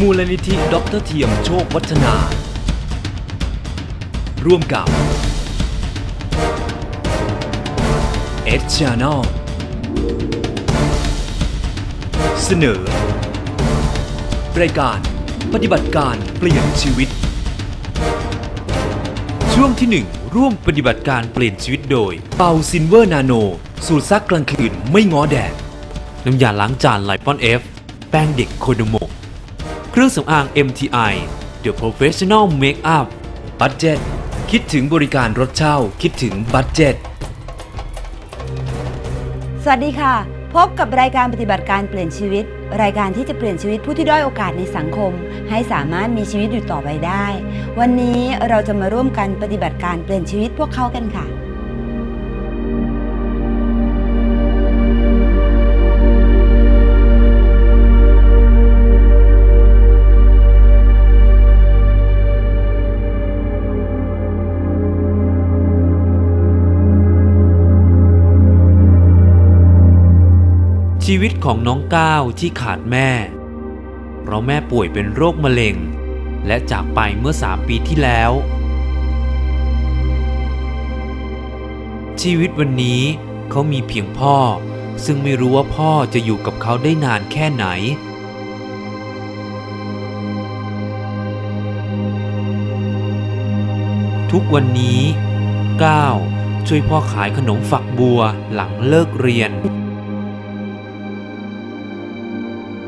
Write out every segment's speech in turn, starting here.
มูลนิธิด็อกเตอร์เทียมโชควัฒนา ร่วมกับเอ็ดชานอลเสนอ รายการปฏิบัติการเปลี่ยนชีวิต ช่วงที่ 1 ร่วมปฏิบัติการเปลี่ยนชีวิตโดย เปาซินเวอร์นาโน สูตรซักกลางคืนไม่ง้อแดดน้ำยาล้างจานไลปอนเอฟ แป้งเด็กโคโดโม เครื่องสำอาง MTI The Professional Makeup Budget คิดถึงบริการรถเช่า คิดถึงบัตเจ็ต สวัสดีค่ะ พบกับรายการปฏิบัติการเปลี่ยนชีวิต รายการที่จะเปลี่ยนชีวิตผู้ที่ด้อยโอกาสในสังคม ให้สามารถมีชีวิตอยู่ต่อไปได้ วันนี้เราจะมาร่วมกันปฏิบัติการเปลี่ยนชีวิตพวกเขากันค่ะ ชีวิตของน้องก้าวที่ขาดแม่ เพราะแม่ป่วยเป็นโรคมะเร็ง และจากไปเมื่อสามปีที่แล้ว ชีวิตวันนี้เขามีเพียงพ่อ ซึ่งไม่รู้ว่าพ่อจะอยู่กับเขาได้นานแค่ไหนทุกวันนี้ก้าวช่วยพ่อขายขนมฝักบัวหลังเลิกเรียน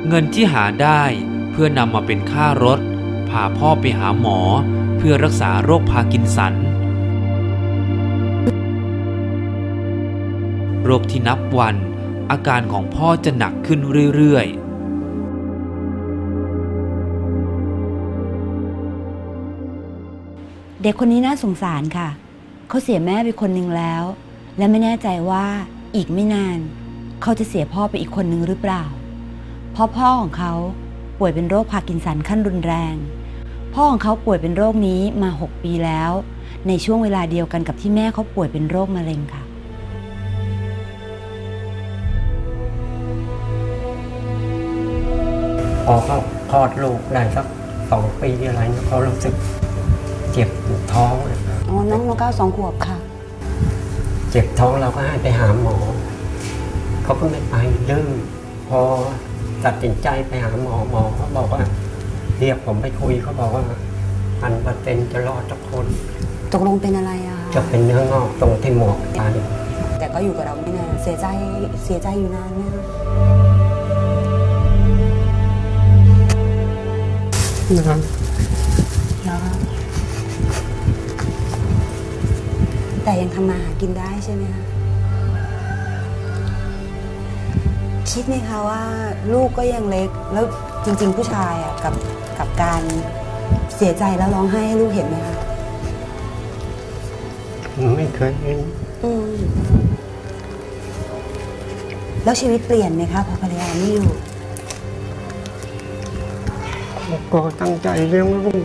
เงินที่หาได้เพื่อนำมาเป็นค่ารถ พาพ่อไปหาหมอเพื่อรักษาโรคพาร์กินสัน โรคที่นับวันอาการของพ่อจะหนักขึ้นเรื่อยๆเด็กคนนี้น่าสงสารค่ะ เขาเสียแม่ไปคนหนึ่งแล้ว และไม่แน่ใจว่าอีกไม่นาน เขาจะเสียพ่อไปอีกคนหนึ่งหรือเปล่า เพราะพ่อของเขาป่วยเป็นโรคพาร์กินสันขั้นรุนแรง พ่อของเขาป่วยเป็นโรคนี้มา 6 ปีแล้ว ในช่วงเวลาเดียวกันกับที่แม่เขาป่วยเป็นโรคมะเร็งค่ะ พอเขาคลอดลูกได้สักสองปีอะไรเนี่ยเขารู้สึกเจ็บท้องเลยอ๋อน้องน้องก้าวสองขวบค่ะ เจ็บท้องเราก็ให้ไปหาหมอ เขาก็ไม่ไปดื้อพอ ตัดสินใจไปหาหมอหมอเขาบอกว่า เรียกผมไปคุยเขาบอกว่าพันเปอร์เซ็นต์จะรอดทุกคนตกลงเป็นอะไรอะจะเป็นเนื้องอกตรงที่หมอกตายแต่ก็อยู่กับเราไม่นานเสียใจเสียใจอยู่นานไหมคะนะครับแล้วแต่ยังทำมาหากินได้ใช่ไหมคะ คิดไหมคะว่าลูกก็ยังเล็ก แล้วจริง ๆ ผู้ชายอะกับกับการเสียใจแล้วร้องไห้ให้ลูกเห็นไหมคะไม่เคยเห็นอืมแล้วชีวิตเปลี่ยนไหมคะพอภรรยาไม่อยู่ ก็ตั้งใจเลี้ยงลูก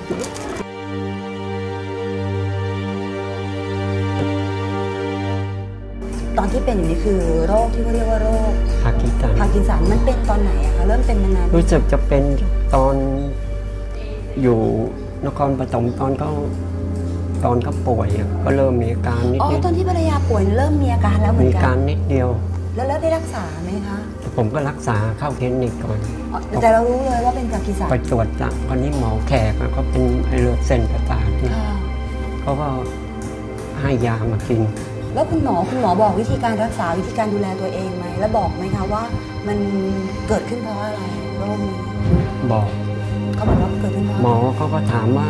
อนที่เป็นอยู่นี่คือโรคที่เขาเรียกว่าโรคพากีสถานพาร์กินสันมันเป็นตอนไหนอะคะเริ่มเป็นมานานไหมรู้สึกจะเป็นตอนอยู่นครปฐมตอนเขาตอนเขาป่วยอะก็เริ่มมีอาการนิดอ๋อนิดตอนที่ภรรยาป่วยเริ่มมีอาการแล้วเหมือมีนกักานรนิดเดียว แล้วแล้วได้รักษาไหมคะผมก็รักษาเข้าคลินิกก่อนอ๋อแต่เรารู้เลยว่าเป็นพาร์กินสันไปตรวจจ้ะวันนี้หมอแขกอะเขาเป็นไอ้เลือดเส้นประสาทเนี่ยค่ะเขาก็ให้ยามากิน แล้วคุณหมอคุณหมอบอกวิธีการรักษาวิธีการดูแลตัวเองไหมแล้วบอกไหมคะว่ามันเกิดขึ้นเพราะอะไรโรคนี้บอกเขาบอกว่าเกิดขึ้นเพราะหมอเขาก็ถามว่า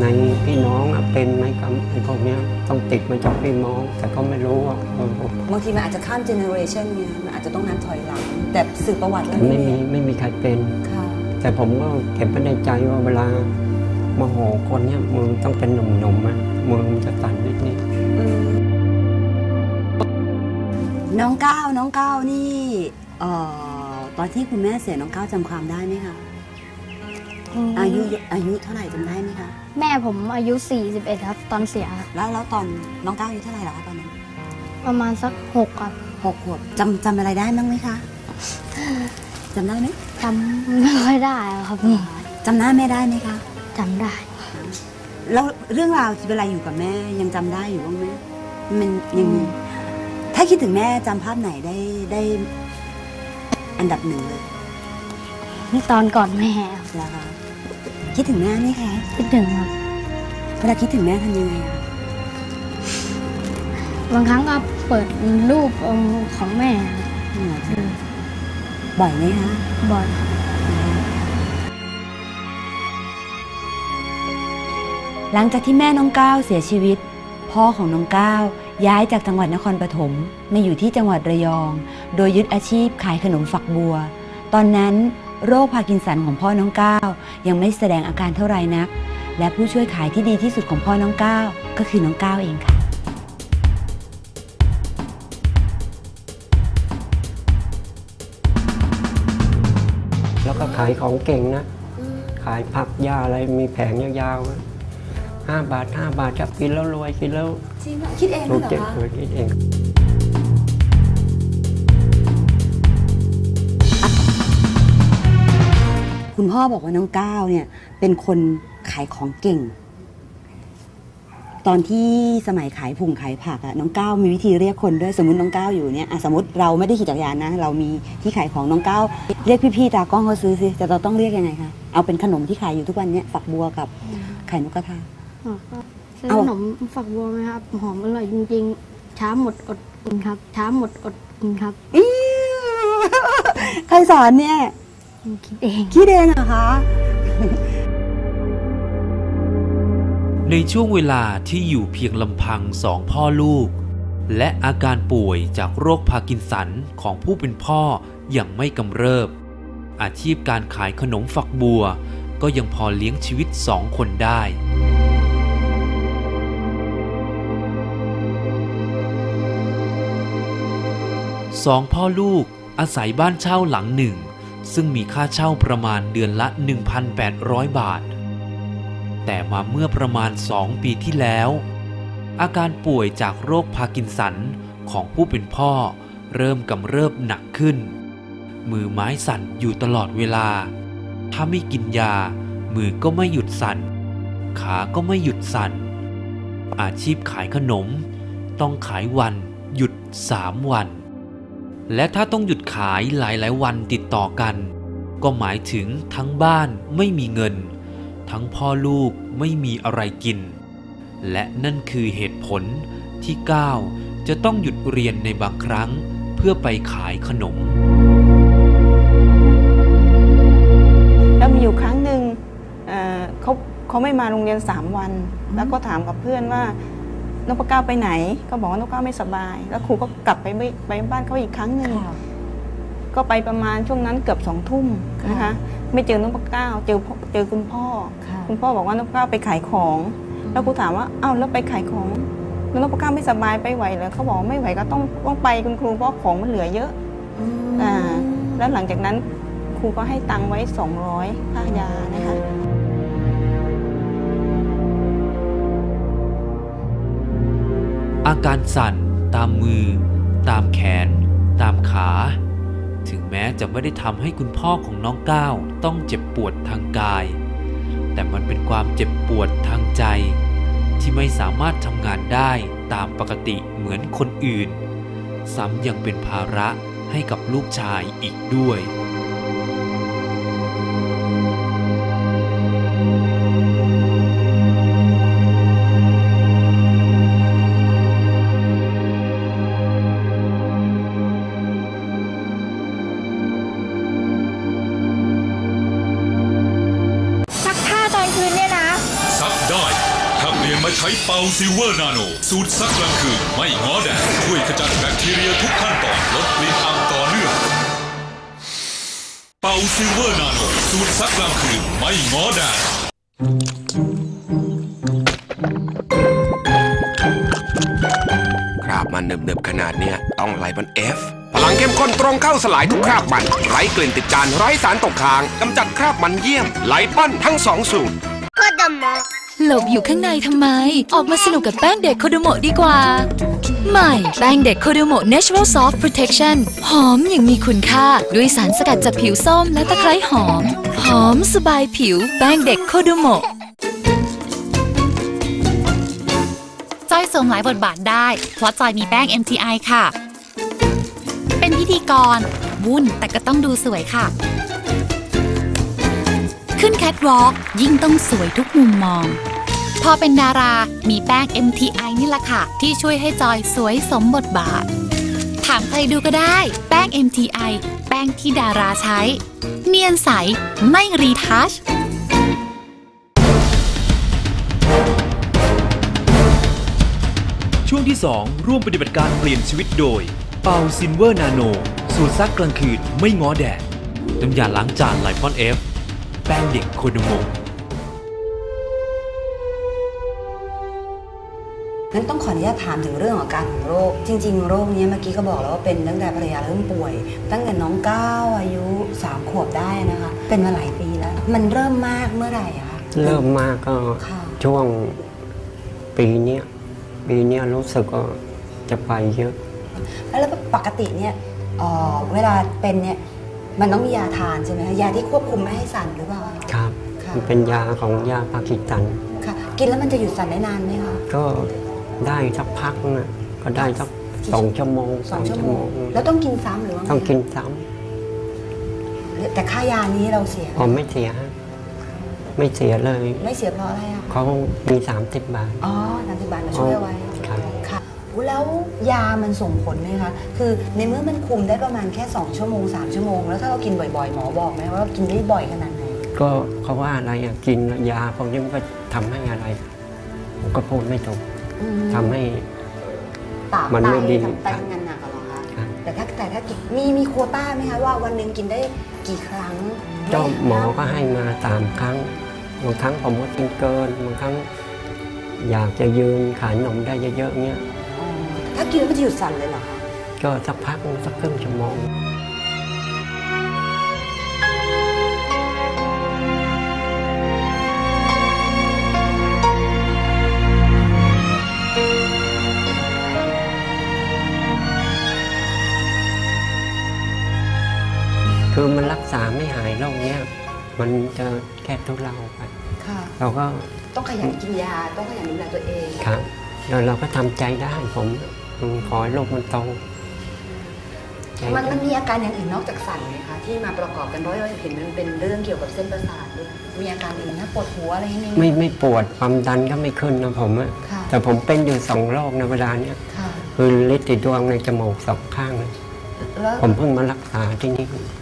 ในพี่น้องอะเป็นไหมครับไอ้พวกเนี้ยต้องติดมาจากพี่น้อง แต่เขาไม่รู้ว่าเออบางทีมันอาจจะข้ามเจเนอเรชันเนี่ยมันอาจจะต้องนับถอยหลัง แต่สื่อประวัติแล้วไม่มีไม่มีใครเป็นค่ะแต่ผมก็เก็บไว้ในใจว่าเวลาโมโหคนเนี้ยมือต้องเป็นหนุ่มๆอะมือมันจะสั่นนิดอืม น้องก้าวน้องก้าวนี่เอ่อตอนที่คุณแม่เสียน้องก้าวจำความได้ไหมคะอืมอายุอายุเท่าไหร่จำได้ไหมคะแม่ผมอายุ 41 ครับ ตอนเสียแล้วแล้วตอนน้องก้าวอายุเท่าไหร่แล้วคะตอนนั้นประมาณสัก6ครับหกขวบจำจำอะไรได้บ้างไหมคะจำได้ไหมจำไม่ค่อยได้อะครับจำหน้าแม่ได้ไหมคะจำได้ แล้วเรื่องราวเวลาอยู่กับแม่ยังจำได้อยู่บ้างไหมมันยังมีถ้าคิดถึงแม่จำภาพไหนได้ได้ อันดับหนึ่งเลยนี่ตอนก่อนแม่ครับแล้วคะคิดถึงแม่ไหมคะคิดถึงครับเวลาคิดถึงแม่ทำยังไงคะบางครั้งก็เปิดรูปของแม่ครับอืมดูบ่อยไหมคะบ่อยครับหลังจากที่แม่น้องก้าวเสียชีวิต พ่อของน้องก้าว ย้ายจากจังหวัดนครปฐมมาอยู่ที่จังหวัดระยอง โดยยึดอาชีพขายขนมฝักบัว ตอนนั้นโรคพาร์กินสันของพ่อน้องก้าวยังไม่แสดงอาการเท่าไรนัก และผู้ช่วยขายที่ดีที่สุดของพ่อน้องก้าวก็คือน้องก้าวเองค่ะแล้วก็ขายของเก่งนะ ขายผักหญ้าอะไรมีแผงยาวๆ นะห้าบาทห้าบาทจะกินแล้วรวยกินแล้วจริงคิดเองถูกเหรอเจ็บคะเคยคิดเอง คุณพ่อบอกว่าน้องก้าวเนี่ย เป็นคนขายของเก่ง ตอนที่สมัยขายผุ่งขายผักอะน้องก้าวมีวิธีเรียกคนด้วยสมมติน้องก้าวอยู่เนี่ยอะสมมติเราไม่ได้ขี่จักรยานนะ เรามีที่ขายของน้องก้าวเรียกพี่ๆตากล้องเขาซื้อสิแต่เราต้องเรียกยังไงคะเอาเป็นขนมที่ขายอยู่ทุกวันเนี่ยฝักบัวกับไข่นกกระทาอ๋อ ซื้อเอาขนมฝักบัวไหมครับ หอมอร่อยจริงๆ ช้าหมดอดกินครับ ช้าหมดอดกินครับอิ๊วใครสอนเนี่ย คิดเอง คิดเองเหรอคะ ในช่วงเวลาที่อยู่เพียงลำพังสองพ่อลูก และอาการป่วยจากโรคพาร์กินสันของผู้เป็นพ่ออย่างไม่กำเริบ อาชีพการขายขนมฝักบัว ก็ยังพอเลี้ยงชีวิตสองคนได้ สองพ่อลูกอาศัยบ้านเช่าหลังหนึ่ง ซึ่งมีค่าเช่าประมาณเดือนละ 1,800 บาท แต่มาเมื่อประมาณ 2 ปีที่แล้ว อาการป่วยจากโรคพาร์กินสันของผู้เป็นพ่อ เริ่มกำเริบหนักขึ้น มือไม้สั่นอยู่ตลอดเวลา ถ้าไม่กินยา มือก็ไม่หยุดสั่น ขาก็ไม่หยุดสั่น อาชีพขายขนม ต้องขายวันหยุดสามวัน และถ้าต้องหยุดขายหลายๆ วันติดต่อกัน ก็หมายถึงทั้งบ้านไม่มีเงิน ทั้งพ่อลูกไม่มีอะไรกิน และนั่นคือเหตุผลที่ก้าวจะต้องหยุดเรียนในบางครั้งเพื่อไปขายขนม แล้วมีอยู่ครั้งหนึ่งเเขาเขาไม่มาโรงเรียนสามวัน แล้วก็ถามกับเพื่อนว่า นพก้าวไปไหน ก็บอกว่านพก้าวไม่สบาย แล้วครูก็กลับไปไม่ไปบ้านเขาอีกครั้งหนึ่งก็ไปประมาณช่วงนั้นเกือบสองทุ่มนะคะ ไม่เจอนพก้าวเจอพ่อเจอคุณพ่อค่ะคุณพ่อบอกว่านพก้าวไปขายของ แล้วครูถามว่าอ้าวแล้วไปขายของแล้วนพก้าวไม่สบายไปไหวเหรอเขาบอกว่าไม่ไหวก็ต้องต้องไปคุณครูเพราะของมันเหลือเยอะอ่าแล้วหลังจากนั้นครูก็ให้ตังค์ไว้ 200ค่ายานะคะ การสั่น ตามมือ ตามแขน ตามขา ถึงแม้จะไม่ได้ทำให้คุณพ่อของน้องก้าวต้องเจ็บปวดทางกาย แต่มันเป็นความเจ็บปวดทางใจ ที่ไม่สามารถทำงานได้ตามปกติเหมือนคนอื่น ซ้ำยังเป็นภาระให้กับลูกชายอีกด้วย ช้เป่าซิลเวอร์นาโน สูตรซักกลางคืนไม่ง้อแดดช่วยขจัดแบคทีเรียทุกขั้นตอนลดกลิ่นอับต่อเนื่องเป่าซิลเวอร์นาโน สูตรซักกลางคืนไม่ง้อแดดคราบมันเนิบๆขนาดเนี้ยต้องไลบอนเอฟพลังเข้มข้นตรงเข้าสลายทุกคราบมัน ไร้กลิ่นติดจานไร้สารตกค้างกำจัดคราบมันเยี่ยมไลปอนทั้งสองสูตรก็ดม หลบอยู่ข้างในทำไม ออกมาสนุกกับแป้งเด็กโคโดโมดีกว่า ใหม่ แป้งเด็กโคโดโม Natural Soft Protection หอมอย่างมีคุณค่า ด้วยสารสกัดจากผิวส้มและตะไคร้หอม หอมสบายผิว แป้งเด็กโคโดโมจอยสวมหลายบทบาทได้ เพราะจอยมีแป้ง MTI ค่ะ เป็นพิธีกร วุ่นแต่ก็ต้องดูสวยค่ะ ขึ้นแคทวอล์กยิ่งต้องสวยทุกมุมมอง พอเป็นดารา มีแป้ง MTI นี่แหละค่ะ ที่ช่วยให้จอยสวยสมบทบาท ถามใครดูก็ได้ แป้ง MTI แป้งที่ดาราใช้ เนียนใส ไม่รีทัชช่วงที่ 2 ร่วมปฏิบัติการเปลี่ยนชีวิตโดย เปาซินเวอร์นาโน สูตรซักกลางคืนไม่ง้อแดดน้ำยาล้างจานไลปอนเอฟ แป้งเด็กโคโดโม งั้นต้องขออนุญาตถามถึงเรื่องของอาการของโรค จริง ๆ โรคเนี้ยเมื่อกี้ก็บอกแล้วว่าเป็นตั้งแต่ภรรยาเริ่มป่วย ตั้งแต่น้องก้าวอายุสามขวบได้นะคะ เป็นมาหลายปีแล้ว มันเริ่มมากเมื่อไหร่อะคะเริ่มมากก็ค่ะช่วงปีเนี้ยปีเนี้ยรู้สึกว่าจะไปเยอะ แล้วปกติเนี่ยเอ่อเวลาเป็นเนี่ยมันต้องมียาทานใช่ไหมคะยาที่ควบคุมไม่ให้สั่นหรือเปล่าครับค่ะมันเป็นยาของยาพากิสตันค่ะ กินแล้วมันจะหยุดสั่นได้นานไหมคะก็ ได้สักพักนะก็ได้สักสองชั่วโมงสอสางมชั่วชั่วโมโมงงแล้วต้องกินซ้ำหรือว่าไงต้องกินซ้แต่ค่ายานี้เราเสียำผมไม่เสีย ไม่เสียเลย ไม่เสียเพราะอะไรอะเขามีสามสิบบาทอ๋อสามสิบบาทมาช่วยเอาไว้ครับค่ะแล้วยามันส่งผลไหมคะ คือในเมื่อมันคุมได้ประมาณแค่ 2 ชั่วโมง 3 ชั่วโมง แล้วถ้าเรากินบ่อยๆ หมอบอกไหมว่ากินได้บ่อยขนาดไหน ก็เขาว่าอะไรอะ กินยาพวกนี้มันก็ทำให้อะไร ผมก็พูดไม่ถูกอืม ทำให้ตับมันไตไม่ดีทำไตครับทำงานหนักอะเหรอคะครับ แต่ถ้าแต่ถ้ากินมีมีโควต้าไหมคะว่าวันหนึ่งกินได้กี่ครั้งเจ้าหมอก็ให้มาสามครั้ง บางครั้งผมก็กินเกิน บางครั้ง อยากจะยืนขายนมได้เยอะๆเงี้ย อ๋อถ้ากินแล้วมันจะหยุดสั่นเลยเหรอคะ ก็สักพักสักครึ่งชั่วโมง คือมันรักษาไม่หายโรคเนี้ยมันจะแค่ทุเลาไปค่ะ เราก็ต้องขยันกินยาต้องขยันดูแลตัวเองครับแล้วเราก็ทำใจได้ผมอืมขอให้โรคมันโตใจมันมันมีอาการอย่างอื่นนอกจากสั่นไหมคะที่มาประกอบกันเพราะเราเห็นมันเป็นเรื่องเกี่ยวกับเส้นประสาทด้วยมีอาการอื่นนะปวดหัวอะไรอย่างเงี้ยไม่ไม่ปวดความดันก็ไม่ขึ้นนะผมอะค่ะแต่ผมเป็นอยู่สองโรคในเวลาเนี้ยค่ะคือลิดติดดวงในจมูกสองข้างเลยแล้วผมเพิ่งมารักษาที่นี่อ๋อ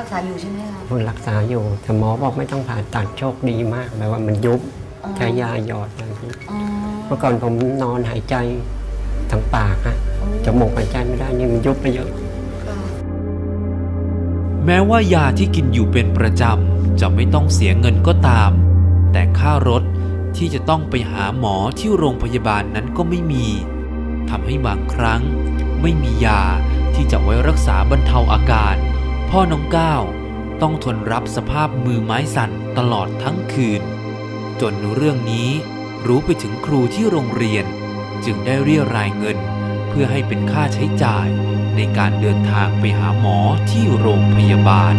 รักษาอยู่ใช่ไหมคะเพิ่งรักษาอยู่แต่หมอบอกไม่ต้องผ่าตัดโชคดีมากแบบว่ามันยุบอ๋อใช้ยาหยอดอะไรอย่างนี้อ๋อเมื่อก่อนผมนอนหายใจทางปากฮะโอ้จมูกหายใจไม่ได้นี่มันยุบไปเยอะค่ะแม้ว่ายาที่กินอยู่เป็นประจำจะไม่ต้องเสียเงินก็ตาม แต่ค่ารถที่จะต้องไปหาหมอที่โรงพยาบาลนั้นก็ไม่มีทำให้บางครั้ง ไม่มียาที่จะไว้รักษาบรรเทาอาการ พ่อน้องก้าวต้องทนรับสภาพมือไม้สั่นตลอดทั้งคืน จนเรื่องนี้รู้ไปถึงครูที่โรงเรียน จึงได้เรียรายเงิน เพื่อให้เป็นค่าใช้จ่ายในการเดินทางไปหาหมอที่โรงพยาบาล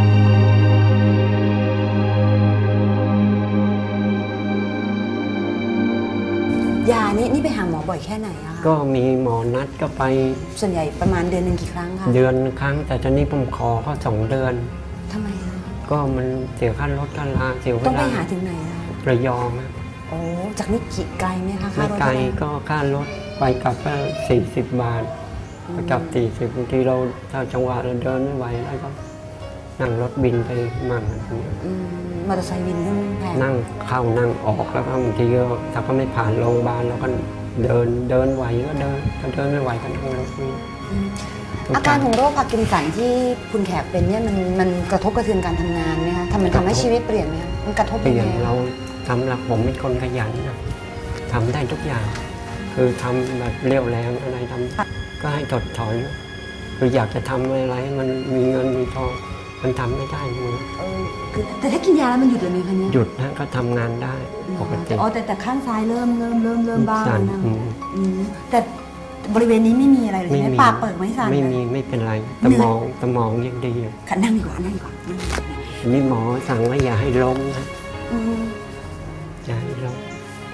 ยานี่นี่ไปหาหมอบ่อยแค่ไหนอะคะก็มีหมอนัดก็ไป ส่วนใหญ่ประมาณเดือนหนึ่งกี่ครั้งคะเดือนครั้ง แต่ตอนนี้ผมขอเขาสองเดือน ทำไมอะก็มันเสียค่ารถค่าลาเสียเวต้องไปลาหาถึงไหนอะระยองอะโอ้จากนี่กี่ไกลไหมคะค่าไม่รถไกลเท่าหร่ก็ค่ารถไปกลับก็สี่สิบบาทไปกลับสี่สิบบางทีเราถ้าจังหวะเราเดินไม่ไหวแล้วก็ นั่งรถบินไปมั่งอะไรเงี้ยอืมมอเตอร์ไซค์วินก็แพงนั่งเข้านั่งออกแล้วก็บางทีก็ถ้าก็ไม่ผ่านโรงพยาบาลเราก็เดินเดินไหวก็เดินถ้าเดินไม่ไหวก็นั่งรถนี่อืมอาการของโรคพาร์กินสันที่คุณแขกเป็นเนี่ยมันมันกระทบกระเทือนการทำงานไหมคะทำมันทำให้ชีวิตเปลี่ยนไหมคะมันกระทบเปลี่ยนงไงเราทำหลักผมเป็นคนขยันนะทำได้ทุกอย่าง คือทำแบบเรียวแรงอะไรทำก็ให้ถดถอนคืออยากจะทำอะไรให้มันมีเงินมีทอง มันทำไม่ได้มือเออคือแต่ถ้ากินยาแล้วมันหยุดเลยไหมคะเนี่ยหยุดนะก็ทำงานได้ปกติอ๋อแต่แต่ข้างซ้ายเริ่มเริ่มเริ่มเริ่มบ้างสั่นแล้วนะอืมอืมแต่บริเวณนี้ไม่มีอะไรเลยใช่ไหมปากเปิดไหมสั่นไม่เลยมีไม่เป็นไรสเหนื่อยมองสมองยังดีอยู่ขันนั่งดีกว่านั่งดีกว่านั่งดีกว่านี่หมอสั่งว่าอย่าให้ล้มนะอืมอย่าให้ล้ม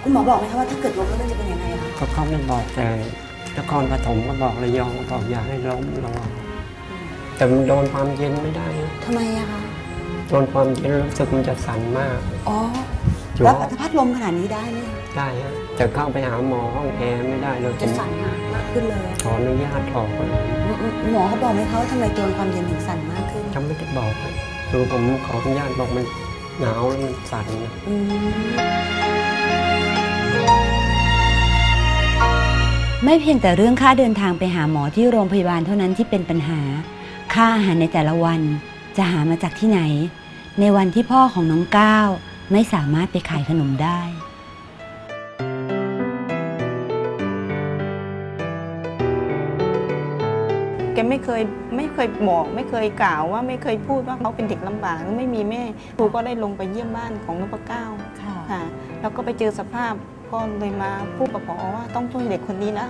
คุณหมอบอกไหมคะว่าถ้าเกิดล้มแล้วมันจะเป็นยังไงอะคะก็เขาไม่บอกแต่นครปฐมก็บอกระยองก็บอกอย่าให้ล้มระวัง แต่มันโดนความเย็นไม่ได้นะทำไมอะคะโดนความเย็นรู้สึกมันจะสั่นมาก อ๋อจ้ะรับอัตพัดลมขนาดนี้ได้ไหมได้ฮะแต่เข้าไปหาหมอห้องแอร์ไม่ได้เลยจะสั่นมากมากขึ้นเลยขออนุญาตออกไปอืมอืมหมอเขาบอกไหมคะว่าทำไมตัวความเย็นถึงสั่นมากขึ้นเขาไม่ได้บอกนะคือผมขออนุญาตบอกมันหนาวแล้วมันสั่นนะอืมไม่เพียงแต่เรื่องค่าเดินทางไปหาหมอที่โรงพยาบาลเท่านั้นที่เป็นปัญหา ค่าอาหารในแต่ละวันจะหามาจากที่ไหน ในวันที่พ่อของน้องก้าวไม่สามารถไปขายขนมได้ แกไม่เคยไม่เคยบอกไม่เคยกล่าวว่าไม่เคยพูดว่าเขาเป็นเด็กลำบากหรือไม่มีแม่ครูก็ได้ลงไปเยี่ยมบ้านของนพเก้าค่ะค่ะแล้วก็ไปเจอสภาพก็เลยมาพูดกับพอว่าต้องช่วยเด็กคนนี้ละ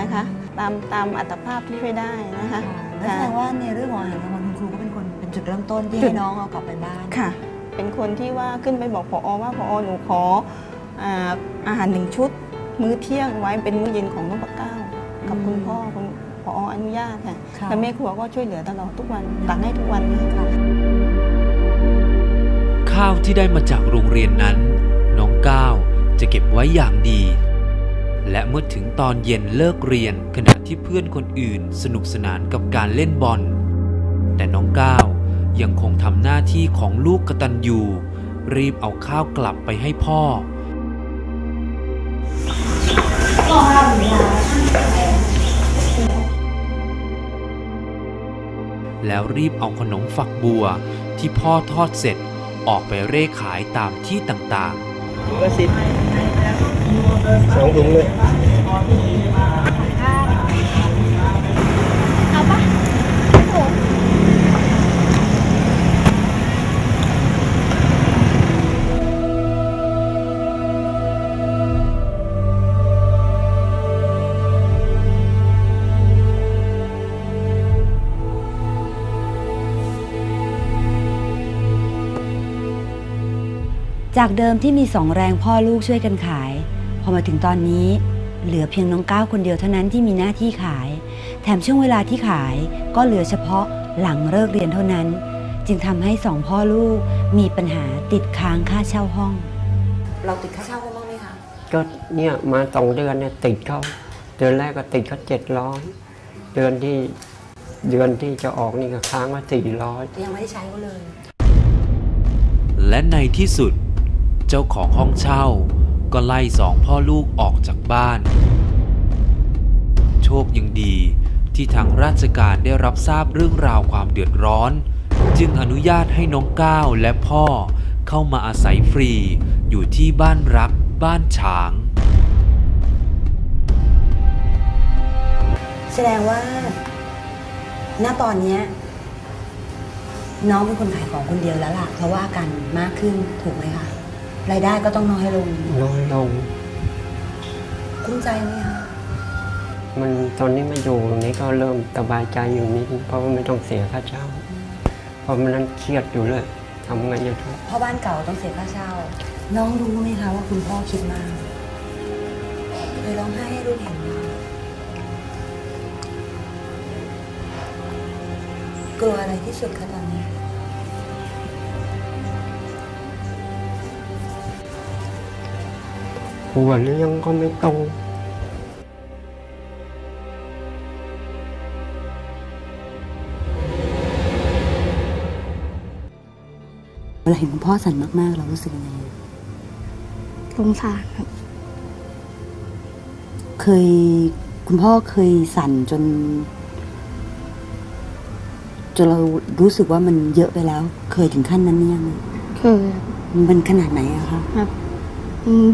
นะคะ ตามตามอัตภาพที่ช่วยได้นะคะนั่น แสดงว่าในเรื่องของอาหารกลางวันคุณครูก็เป็นคนเป็นจุดเริ่มต้นที่จุดให้น้องเอากลับไปบ้านค่ะ เป็นคนที่ว่าขึ้นไปบอกพอว่าพอหนูขออ่าอาหารหนึ่งชุด มื้อเที่ยงไว้เป็นมื้อเย็นของนพเก้ากับคุณพ่อคุณพออนุญาตค่ะค่ะแล้วแม่ครัวก็ช่วยเหลือตลอดทุกวันตักให้ทุกวันค่ะข้าวที่ได้มาจากโรงเรียนนั้น น้องก้าวจะเก็บไว้อย่างดี และเมื่อถึงตอนเย็นเลิกเรียนขณะที่เพื่อนคนอื่นสนุกสนานกับการเล่นบอล แต่น้องก้าวยังคงทำหน้าที่ของลูกกตัญญูรีบเอาข้าวกลับไปให้พ่อแล้วรีบเอาขนมฝักบัวที่พ่อทอดเสร็จออกไปเร่ขายตามที่ต่างๆ สิบสองถุงเลยจากเดิมที่มีสองแรงพ่อลูกช่วยกันขาย พอมาถึงตอนนี้เหลือเพียงน้องก้าวคนเดียวเท่านั้นที่มีหน้าที่ขาย แถมช่วงเวลาที่ขายก็เหลือเฉพาะหลังเลิกเรียนเท่านั้น จึงทำให้สองพ่อลูกมีปัญหาติดค้างค่าเช่าห้อง เราติดค่าเช่ากันบ้างไหมคะก็เนี่ยมาสองเดือนเนี่ยติดเขาเดือนแรกก็ติดเขาเจ็ดร้อยเดือนที่เดือนที่จะออกนี่ก็ค้างมาสี่ร้อยยังไม่ได้ใช้เขาเลย และในที่สุด เจ้าของห้องเช่า ก็ไล่สองพ่อลูกออกจากบ้าน โชคยังดีที่ทางราชการได้รับทราบเรื่องราวความเดือดร้อน จึงอนุญาตให้น้องก้าวและพ่อเข้ามาอาศัยฟรี อยู่ที่บ้านรักบ้านฉาง แสดงว่า ณตอนนี้น้องเป็นคนขายของคนเดียวแล้วล่ะเพราะว่าอาการมากขึ้นถูกไหมคะ รายได้ก็ต้องน้อยลง น้อยลงกุ้มใจไหมคะมันตอนนี้มาอยู่ตรงนี้ก็เริ่มสบายใจอยู่นิดนึงเพราะว่าไม่ต้องเสียค่าเช่าเพราะมันนั้นเครียดอยู่เลยทำไงจะทุกพ่อบ้านเก่าต้องเสียค่าเช่า น้องรู้ไหมคะว่าคุณพ่อคิดมากเคยร้องไห้ให้ลูกเห็นไหมคะกลัวอะไรที่สุดคะตอน หัวเลี้ยงก็ไม่โตเวลาเห็นคุณพ่อสั่นมากๆ เรารู้สึกยังไงสงสารครับ เคยคุณพ่อเคยสั่นจน จนเรารู้สึกว่ามันเยอะไปแล้ว เคยถึงขั้นนั้นหรือยังคือมันขนาดไหนอะคะแบบอืม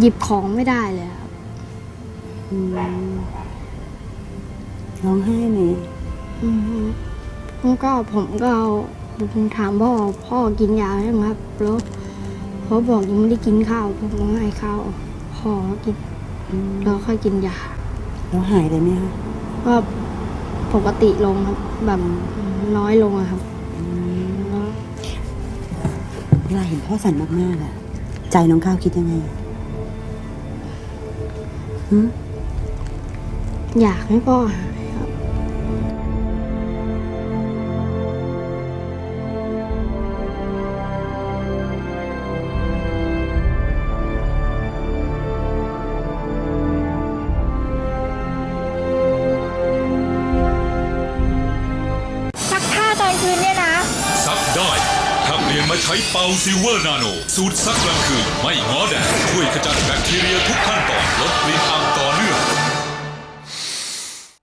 หยิบของไม่ได้เลยครับอืมร้องไห้ไหมอืมแล้วก็ผมก็เอาผมถามพ่อพ่อกินยายังครับแล้วพ่อบอกยังไม่ได้กินข้าวผมก็ให้ข้าวพ่อกินแล้วค่อยกินยาแล้วหายเลยไหมคะก็ปกติลงครับ แบบน้อยลงอะครับแล้วเวลาเห็นพ่อสั่นมากๆอะใจน้องก้าวคิดยังไงหึ อยากให้พ่อหายครับาใช้เป่าซิลเวอร์นาโน สูตรซักกลางคืน ไม่ง้อแดดช่วยขจัดแบคทีเรียทุกขั้นตอนลดกลิ่นอับต่อเนื่อง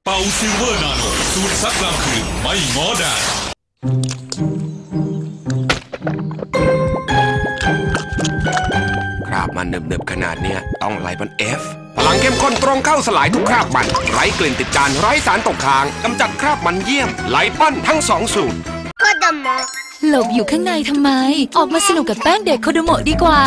เป่าซิลเวอร์นาโน สูตรซักกลางคืน ไม่ง้อแดดคราบมันเนิบๆขนาดเนี้ยต้องไลปอนเอฟพลังเข้มข้นตรงเข้าสลายทุกคราบมัน ไร้กลิ่นติดจานไร้สารตกค้างกำจัดคราบมันเยี่ยมไลปอนทั้งสองสูตร หลบอยู่ข้างในทำไม ออกมาสนุกกับแป้งเด็กโคโดโมดีกว่า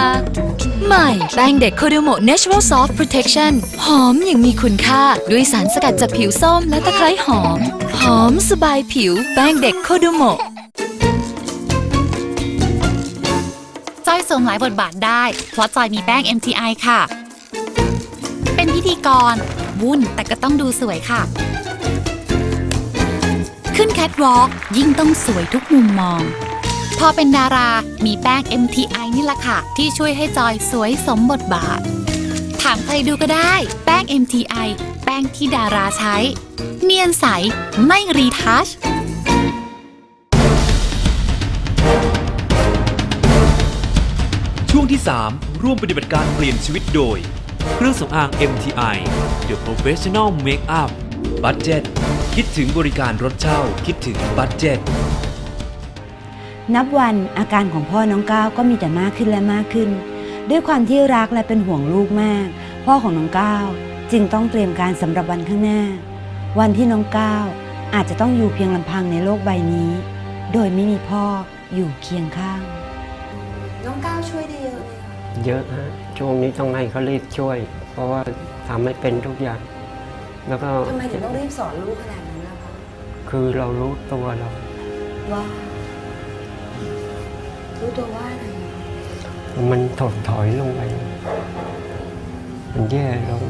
ใหม่ แป้งเด็กโคโดโม Natural Soft Protection หอมอย่างมีคุณค่า ด้วยสารสกัดจากผิวส้มและตะไคร้หอม หอมสบายผิว แป้งเด็กโคโดโมจอยสวมหลายบทบาทได้ เพราะจอยมีแป้ง MTI ค่ะ เป็นพิธีกร วุ่นแต่ก็ต้องดูสวยค่ะ ขึ้นแคทวอล์กยิ่งต้องสวยทุกมุมมอง พอเป็นดารา มีแป้ง MTI นี่แหละค่ะ ที่ช่วยให้จอยสวยสมบทบาท ถามใครดูก็ได้ แป้ง MTI แป้งที่ดาราใช้ เนียนใส ไม่รีทัชช่วงที่ 3 ร่วมปฏิบัติการเปลี่ยนชีวิตโดย เครื่องสำอาง MTI The Professional Makeup Budget คิดถึงบริการรถเช่า คิดถึง Budget นับวันอาการของพ่อน้องก้าวก็มีแต่มากขึ้นและมากขึ้น ด้วยความที่รักและเป็นห่วงลูกมาก พ่อของน้องก้าวจึงต้องเตรียมการสำหรับวันข้างหน้า วันที่น้องก้าวอาจจะต้องอยู่เพียงลำพังในโลกใบนี้ โดยไม่มีพ่ออยู่เคียงข้าง น้องก้าวช่วยได้เยอะเลยเยอะฮะช่วงนี้ต้องให้เขารีบช่วย เพราะว่าทำไม่เป็นทุกอย่าง แล้วก็ทำไมถึงต้องรีบสอนลูกขนาดนั้นล่ะคะคือเรารู้ตัวเราว่า รู้ตัวว่าอะไรมันถดถอยลงไป มันแย่ลง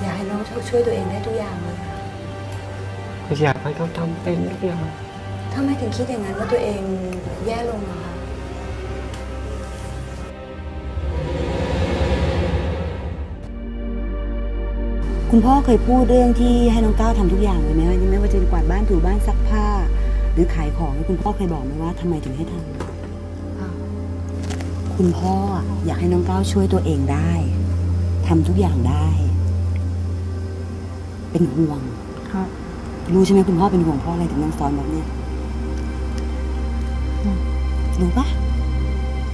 อยากให้น้องช่วยตัวเองได้ทุกอย่างเลยก็อยากให้เขาทำเป็นทุกอย่างทำไมถึงคิดอย่างนั้นว่าตัวเองแย่ลงอะคะคุณพ่อเคยพูดเรื่องที่ให้น้องก้าวทำทุกอย่างเลยไหมว่าไม่ว่าจะเป็นกวาดบ้านถูบ้านซักผ้า หรือขายของคุณพ่อเคยบอกไหมว่าทำไมถึงให้ทำคุณพ่ออยากให้น้องก้าวช่วยตัวเองได้ทำทุกอย่างได้ เป็นห่วงครับรู้ใช่ไหมคุณพ่อเป็นห่วงเพ่ออะไรถึงต้องสอนแบบเนี้ยรู้ปะ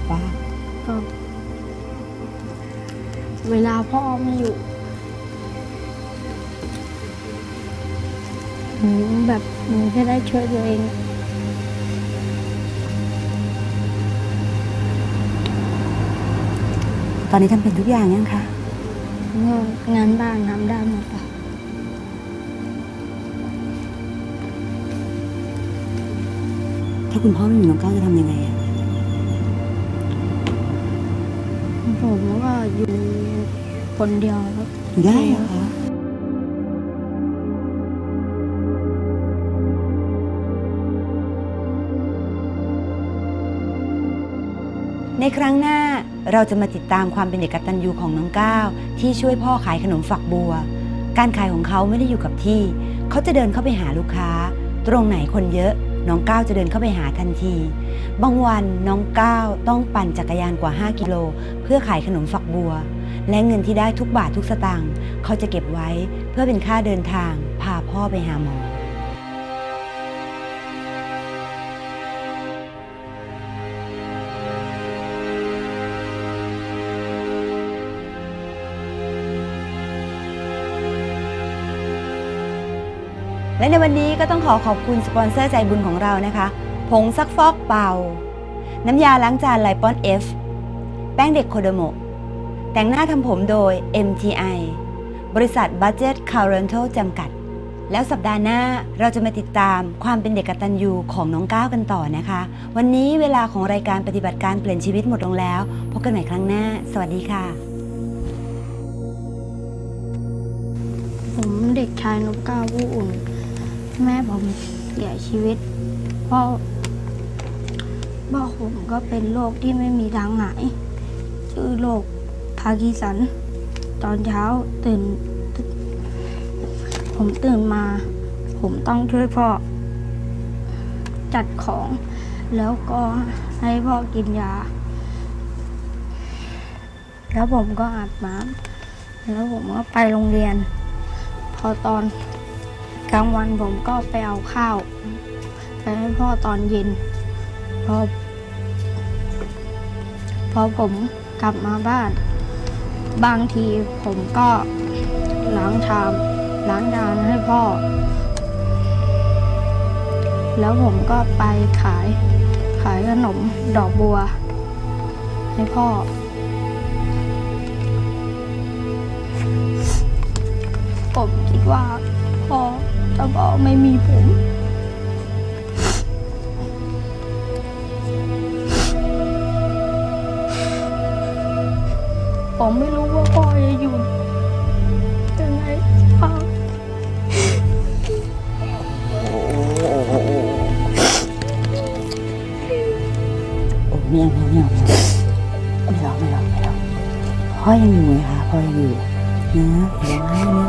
ว่าก็เวลาพ่อไม่อยู่ หนูแบบหนูจะได้ช่วยตัวเองตอนนี้ทำเป็นทุกอย่างยังคะก็งานบ้านทำได้หมดอะถ้าคุณพ่อไม่อยู่น้องก้าวจะทำยังไงอะผมก็อยู่คนเดียวครับอยู่ได้เหรอคะ ครั้งหน้าเราจะมาติดตามความเป็นเด็กกตัญญูของน้องก้าวที่ช่วยพ่อขายขนมฝักบัว การขายของเขาไม่ได้อยู่กับที่ เขาจะเดินเข้าไปหาลูกค้า ตรงไหนคนเยอะน้องก้าวจะเดินเข้าไปหาทันที บางวันน้องก้าวต้องปั่นจักรยานกว่า 5 กิโล เพื่อขายขนมฝักบัว และเงินที่ได้ทุกบาททุกสตางค์เขาจะเก็บไว้เพื่อเป็นค่าเดินทาง พาพ่อไปหาหมอ และในวันนี้ก็ต้องขอขอบคุณสปอนเซอร์ใจบุญของเรานะคะ ผงซักฟอกเป่า น้ำยาล้างจานไลปอน F แป้งเด็กโคโดโมแต่งหน้าทำผมโดย MTI บริษัท Budget c a r r e n t a l จำกัด แล้วสัปดาห์หน้าเราจะมาติดตามความเป็นเด็กกตัญญูของน้องก้าวกันต่อนะคะ วันนี้เวลาของรายการปฏิบัติการเปลี่ยนชีวิตหมดลงแล้ว พบกันใหม่ครั้งหน้า สวัสดีค่ะ ผมเด็กชายนพเก้าผู้อุ่น แม่ผมเสียชีวิตพราะพ่อผมก็เป็นโรคที่ไม่มีทางหายชื่อโรคพาร์กินสัน ตอนเช้าตื่น ผมตื่นมา ผมต้องช่วยพ่อ จัดของ แล้วก็ให้พ่อกินยา แล้วผมก็อาบน้ำแล้วผมก็ไปโรงเรียน พอตอน กลางวันผมก็ไปเอาข้าวไปให้พ่อตอนเย็น พอ พอผมกลับมาบ้าน บางทีผมก็ล้างชามล้างจานให้พ่อ แล้วผมก็ไปขายขายขนมดอกบัว ให้พ่อ ผมคิดว่าพ่อ ถ้าพ่อไม่มีผมผมไม่รู้ว่าพ่อจะอยู่ยังไงบ้างโอ้ไม่เอาไม่เอาไม่เอาไม่ร้องไม่ร้องไม่ร้องพ่อยังอยู่ไงคะพ่อยังอยู่นะอย่าร้องไห้นะ